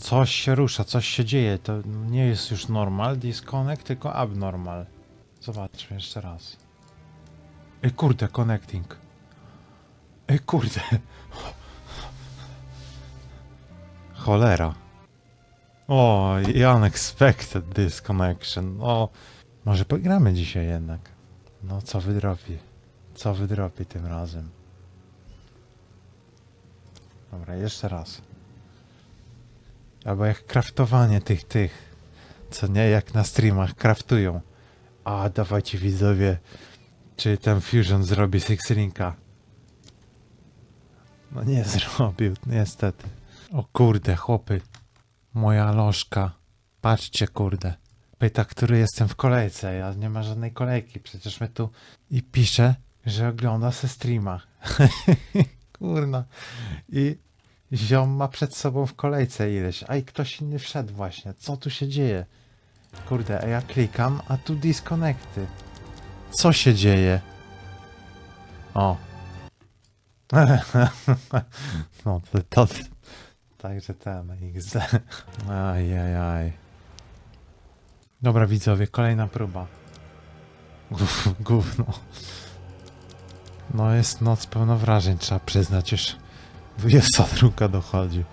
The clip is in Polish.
Coś się rusza, coś się dzieje. To nie jest już normal disconnect, tylko abnormal. Zobaczmy jeszcze raz. Ej kurde, connecting. Ej kurde. Cholera. O, unexpected disconnection. O, może pogramy dzisiaj jednak. No, co wydropi? Co wydropi tym razem? Dobra, jeszcze raz. Albo jak kraftowanie tych, tych, co nie, jak na streamach kraftują. A, dawajcie widzowie, czy ten Fusion zrobi Six Linka. No nie zrobił, niestety. O kurde, chłopy. Moja lożka. Patrzcie, kurde. Pyta, który jestem w kolejce. Ja nie ma żadnej kolejki. Przecież my tu... I pisze, że ogląda se streama. Kurna. I ziom ma przed sobą w kolejce ileś. A i ktoś inny wszedł właśnie. Co tu się dzieje? Kurde, a ja klikam, a tu disconnecty. Co się dzieje? O. no to, to także ten XD. Ajajaj. Dobra widzowie, kolejna próba. Gów, gówno. No jest noc pełna wrażeń, trzeba przyznać już 22 dochodzi.